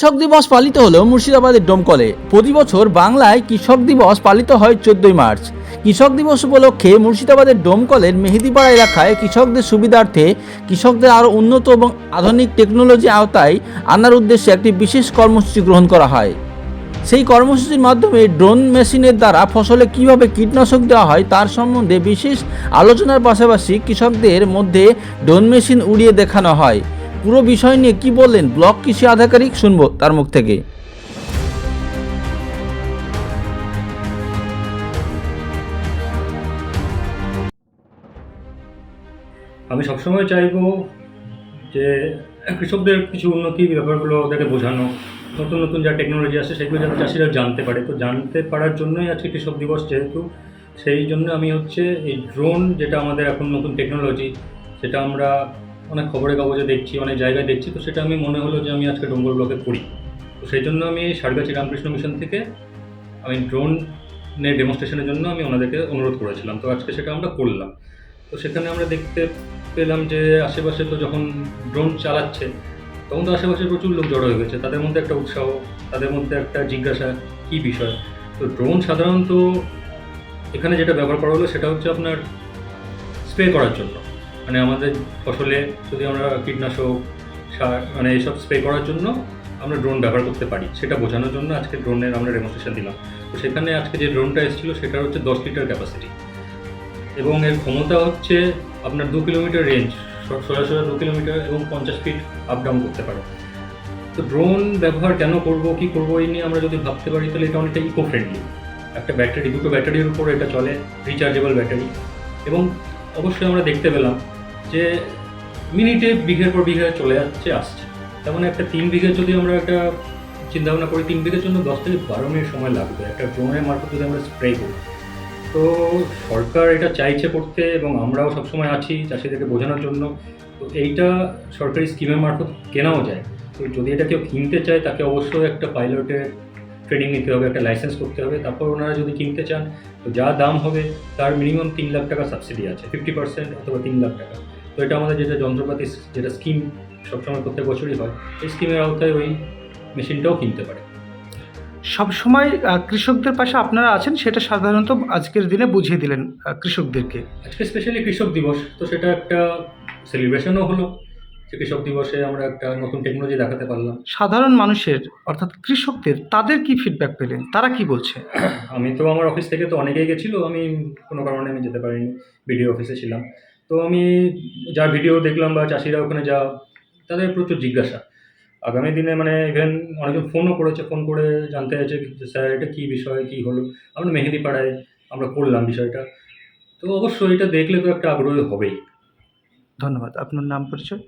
কৃষক দিবস পালিত হলো মুর্শিদাবাদের ডোমকলে। প্রতি বছর বাংলায় কৃষক দিবস পালিত হয় চোদ্দই মার্চ। কৃষক দিবস উপলক্ষে মুর্শিদাবাদের ডোমকলের মেহেদিপাড়া এলাকায় কৃষকদের সুবিধার্থে কৃষকদের আরও উন্নত এবং আধুনিক টেকনোলজি আওতায় আনার উদ্দেশ্যে একটি বিশেষ কর্মসূচি গ্রহণ করা হয়। সেই কর্মসূচির মাধ্যমে ড্রোন মেশিনের দ্বারা ফসলে কীভাবে কীটনাশক দেওয়া হয় তার সম্বন্ধে বিশেষ আলোচনার পাশাপাশি কৃষকদের মধ্যে ড্রোন মেশিন উড়িয়ে দেখানো হয়। পুরো বিষয় নিয়ে কি বললেন ব্লক কৃষি আধিকারিক শুনব তার মুখ থেকে। আমি সবসময় চাইব যে কৃষকদের কিছু উন্নতি ব্যাপারগুলো ওদেরকে বোঝানো, নতুন নতুন যা টেকনোলজি আছে সেগুলো যাতে চাষিরা জানতে পারে। তো জানতে পারার জন্যই আজকে কৃষক দিবস যেহেতু, সেই জন্য আমি হচ্ছে এই ড্রোন যেটা আমাদের এখন নতুন টেকনোলজি সেটা আমরা অনেক খবরের কাগজে দেখছি, অনেক জায়গায় দেখছি, তো সেটা আমি মনে হলো যে আমি আজকে ডোঙ্গল ব্লকে করি তো সেই জন্য আমি সারগাছি রামকৃষ্ণ মিশন থেকে আমি ড্রোনের ডেমনস্ট্রেশনের জন্য আমি ওনাদেরকে অনুরোধ করেছিলাম। তো আজকে সেটা আমরা করলাম। তো সেখানে আমরা দেখতে পেলাম যে আশেপাশে তো যখন ড্রোন চালাচ্ছে, তখন তো আশেপাশে প্রচুর লোক জড়ো হয়ে গেছে। তাদের মধ্যে একটা উৎসাহ, তাদের মধ্যে একটা জিজ্ঞাসা, কী বিষয়? তো ড্রোন সাধারণত এখানে যেটা ব্যবহার করা হলো সেটা হচ্ছে আপনার স্প্রে করার জন্য। মানে আমাদের ফসলে যদি আমরা কীটনাশক সার মানে এইসব স্প্রে করার জন্য আমরা ড্রোন ব্যবহার করতে পারি, সেটা বোঝানোর জন্য আজকে ড্রোনের আমরা ডেমনস্ট্রেশন দিলাম। তো সেখানে আজকে যে ড্রোনটা এসেছিল সেটা হচ্ছে দশ লিটার ক্যাপাসিটি এবং এর ক্ষমতা হচ্ছে আপনার দু কিলোমিটার রেঞ্জ সোজা সোজা দু কিলোমিটার এবং পঞ্চাশ ফিট আপ ডাউন করতে পারে। তো ড্রোন ব্যবহার কেন করব, কি করব, এই নিয়ে আমরা যদি ভাবতে পারি, তাহলে এটা অনেকটা ইকো ফ্রেন্ডলি একটা ব্যাটারি দুটো ব্যাটারির উপর এটা চলে রিচার্জেবল ব্যাটারি এবং অবশ্যই আমরা দেখতে পেলাম যে মিনিটে বিঘের পর বিঘে চলে যাচ্ছে, আসছে। তেমন মানে একটা তিন বিঘে যদি আমরা একটা চিন্তা ভাবনা করি, তিন বিঘের জন্য দশ থেকে বারো মিনিট সময় লাগবে। একটা ড্রোনের মারফত যদি আমরা স্প্রে করি। তো সরকার এটা চাইছে করতে এবং আমরাও সবসময় আছি চাষিদেরকে বোঝানোর জন্য। তো এইটা সরকারি স্কিমের মারফত কেনাও যায়। তো যদি এটা কেউ কিনতে চায়, তাকে অবশ্যই একটা পাইলটের ট্রেনিং নিতে হবে একটা লাইসেন্স করতে হবে। তারপর ওনারা যদি কিনতে চান তো যা দাম হবে তার মিনিমাম তিন লাখ টাকা সাবসিডি আছে ফিফটি পার্সেন্ট অথবা তিন লাখ টাকা। তো এটা আমাদের যেটা যন্ত্রপাতি যেটা স্কিম সবসময় প্রত্যেক বছরই হয় এই স্কিমের আওতায় ওই মেশিনটাও কিনতে পারে। সবসময় কৃষকদের পাশে আপনারা আছেন সেটা সাধারণত আজকের দিনে বুঝিয়ে দিলেন কৃষকদেরকে। আজকে স্পেশালি কৃষক দিবস তো সেটা একটা সেলিব্রেশনও হলো। কৃষক দিবসে আমরা একটা নতুন টেকনোলজি দেখাতে পারলাম। সাধারণ মানুষের অর্থাৎ কৃষকদের তাদের কি ফিডব্যাক পেলেন? তারা কি বলছে? আমি তো আমার অফিস থেকে তো অনেকেই গেছিল আমি কোনো কারণে আমি যেতে পারিনি ভিডিও অফিসে ছিলাম। তো আমি যা ভিডিও দেখলাম বা চাষিরা ওখানে যা তাদের প্রচুর জিজ্ঞাসা। আগামী দিনে মানে ইভেন অনেকজন ফোনও করেছে ফোন করে জানতে চাইছে যে স্যার এটা কী বিষয়? কী হলো? আমরা মেহেদি পাড়ায় আমরা করলাম বিষয়টা। তো অবশ্যই এটা দেখলে তো একটা আগ্রহ হবেই। ধন্যবাদ। আপনার নাম পরিচয়?